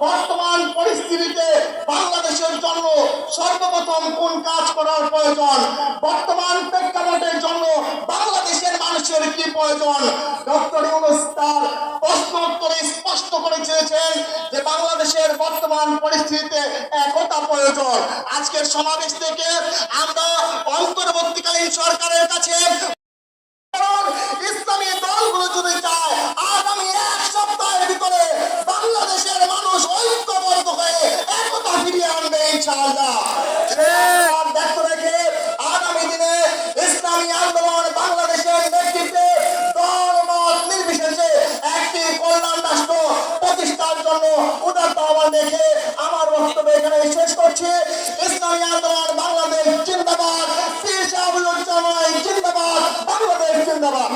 বর্তমান পরিস্থিতিতে বাংলাদেশের জন্য সর্বপ্রথম কোন কাজ করার প্রয়োজন? বর্তমান প্রেক্ষাপটের জন্য বাংলাদেশের মানুষের কি প্রয়োজন? ডক্টর ইউনুস তার করে চেয়েছেন যে বাংলাদেশের বর্তমান পরিস্থিতিতে একতা প্রয়োজন। আজকের সমাবেশ থেকে আমরা অন্তর্বর্তীকালীন সরকারের কাছে ইসলামী দলগুলো যদি চায়, আগামী এক সপ্তাহের ভিতরে বাংলাদেশের মানুষ ঐক্যবদ্ধ হয়ে একতা ফিরিয়ে আনবে ইনশাআল্লাহ। উদার দেখে আমার বক্তব্য এখানে শেষ করছি। ইসলামী আন্দোলন বাংলাদেশ জিন্দাবাদ। জিন্দাবাদ। বাংলাদেশ জিন্দাবাদ।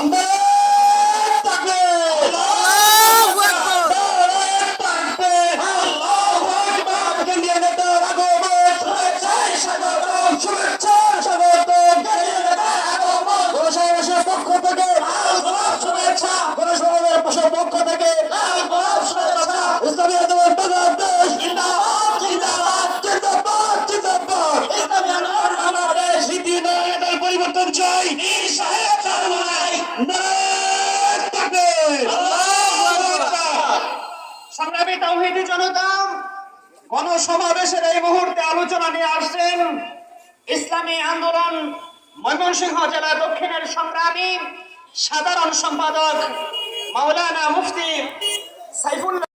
সংগ্রামী তাওহিদি জনতা গণসমাবেশের এই মুহূর্তে আলোচনা নিয়ে আসছেন ইসলামী আন্দোলন ময়মনসিংহ জেলা দক্ষিণের সংগ্রামী সাধারণ সম্পাদক মাওলানা মুফতি সাইফুল্লাহ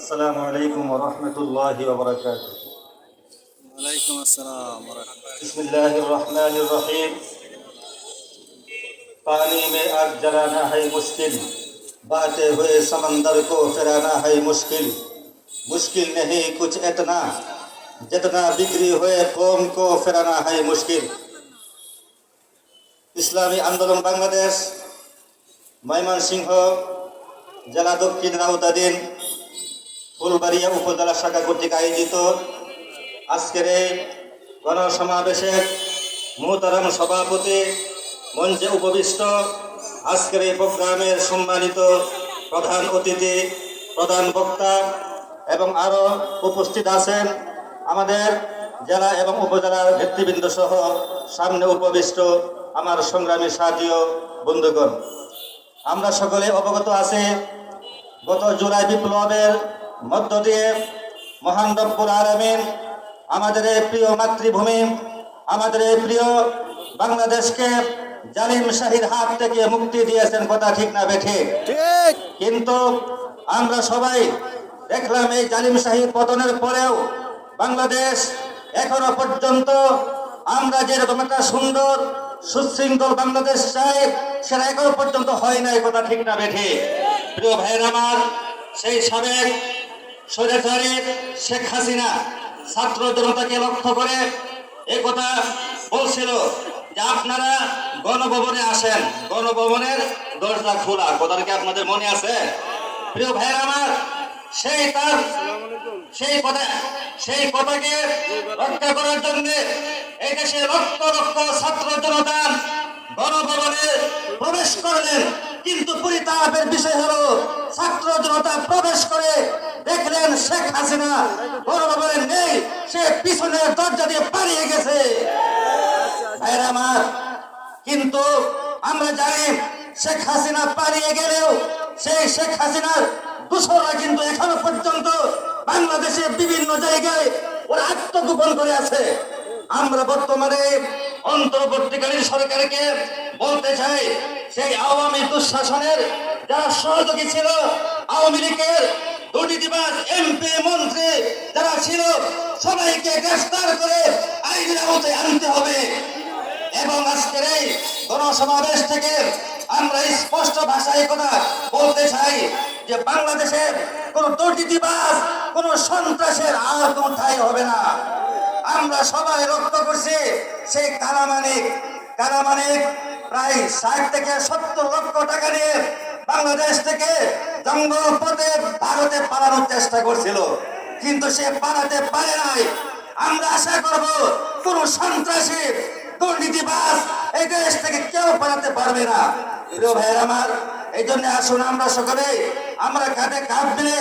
السلام عليكم ورحمة الله وبركاته ওয়ালাইকুম আসসালাম ওয়া রাহমাতুল্লাহ। بسم الله الرحمن الرحيم पानी में आग जलाना है मुश्किल बाटे हुए समंदर को फिराना है मुश्किल मुश्किल नहीं कुछ इतना जितना बिगड़ी हुए कौम को फिराना है मुश्किल ইসলামী আন্দোলন বাংলাদেশ ময়মনসিংহ জেলা দক্ষিণ রাউতাদিন ফুলবাড়িয়া উপজেলা শাখা কর্তৃক আয়োজিত আজকের এই গণসমাবেশের মোহতারাম সভাপতি মঞ্চে উপবিষ্ট আজকের এই প্রোগ্রামের সম্মানিত প্রধান অতিথি, প্রধান বক্তা এবং আরও উপস্থিত আছেন আমাদের জেলা এবং উপজেলার নেতৃবৃন্দ সহ সামনে উপবিষ্ট আমার সংগ্রামী সাথীয় বন্ধুগণ। আমরা সকলে অবগত আছি, গত জুলাই বিপ্লবের মধ্য দিয়ে মহান রব্বুল আলমিন আমাদের প্রিয় মাতৃভূমি, আমাদের প্রিয় বাংলাদেশকে জালিম শাহীর হাত থেকে মুক্তি দিয়েছেন কথা ঠিক না বেঠে। ঠিক। কিন্তু আমরা সবাই দেখলাম এই জালিম শাহীর পতনের পরেও বাংলাদেশ এখনও পর্যন্ত আমরা যেরকম একটা সুন্দর সুশৃঙ্খল বাংলাদেশ চাই সেটা এখনও পর্যন্ত হয় না এই কথা ঠিক না বেঠে। প্রিয় ভাইয়ের আমার সেই সাবেক স্বৈরাচারী শেখ হাসিনা ছাত্র জনতাকে লক্ষ্য করে কথা বলছিল যে আপনারা গণভবনে আসেন। গণভবনের দরজা খোলা। কথাটা কি আপনাদের মনে আছে? প্রিয় ভাইয়ের আমার, সেই তার, সেই কথা, সেই কথাকে রক্ষা করার জন্য এই দেশে লক্ষ লক্ষ ছাত্র জনতা গণভবনে প্রবেশ করলেন। কিন্তু পরিতাপের বিষয় হলো, ছাত্র জনতা প্রবেশ করে দেখলেন শেখ হাসিনা গণভবনে নেই, সে পিছনের দরজা দিয়ে পালিয়ে গেছে। কিন্তু আমরা জানি শেখ হাসিনা পালিয়ে গেলেও সেই শেখ হাসিনার দূষণরা কিন্তু এখনও পর্যন্ত বাংলাদেশে বিভিন্ন জায়গায় ওরা আত্মগোপন করে আছে। আমরা বর্তমানে অন্তর্বর্তীকালীন সরকারকে বলতে চাই, সেই আওয়ামী দুঃশাসনের যারা সহযোগী ছিল, আওয়ামী লীগের দুর্নীতিবাজ এমপি, মন্ত্রী যারা ছিল, সবাইকে গ্রেফতার করে আইনের আওতায় আনতে হবে। এবং আজকের এই গণসমাবেশ থেকে আমরা স্পষ্ট ভাষায় কথা বলতে চাই যে বাংলাদেশের কোন দুর্নীতিবাজ, কোন সন্ত্রাসের আর কোন ঠাই হবে না। আমরা সবাই লক্ষ্য করছি সেই কারামানিক কারামানিক প্রায় ষাট থেকে সত্তর লক্ষ টাকা নিয়ে বাংলাদেশ থেকে জঙ্গল পথে ভারতে পালানোর চেষ্টা করছিল। কিন্তু সে পালাতে পারে নাই। আমরা আশা করব কোন সন্ত্রাসী দুর্নীতিবাজ এই দেশ থেকে কেউ পালাতে পারবে না। প্রিয় ভাইয়ের আমার এই জন্য আসুন আমরা সকলে আমরা কাঁধে কাঁধ মিলে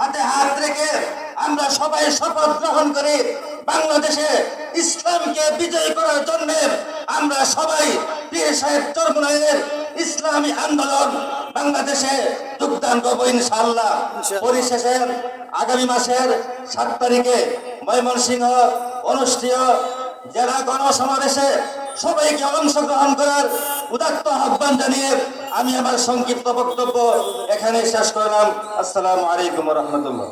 হাতে হাত রেখে আমরা সবাই শপথ গ্রহণ করি বাংলাদেশে ইসলামকে বিজয় করার জন্য আমরা সবাই পীর সাহেব চরমুনাইয়ের ইসলামী আন্দোলন বাংলাদেশে যোগদান করব ইনশাআল্লাহ। পরিশেষে আগামী মাসের সাত তারিখে ময়মনসিংহ অনুষ্ঠেয় জেলা গণসমাবেশে সবাইকে অংশগ্রহণ করার উদাত্ত আহ্বান জানিয়ে আমি আমার সংক্ষিপ্ত বক্তব্য এখানে শেষ করলাম। আসসালাম আলাইকুম রহমতুল্লাহ।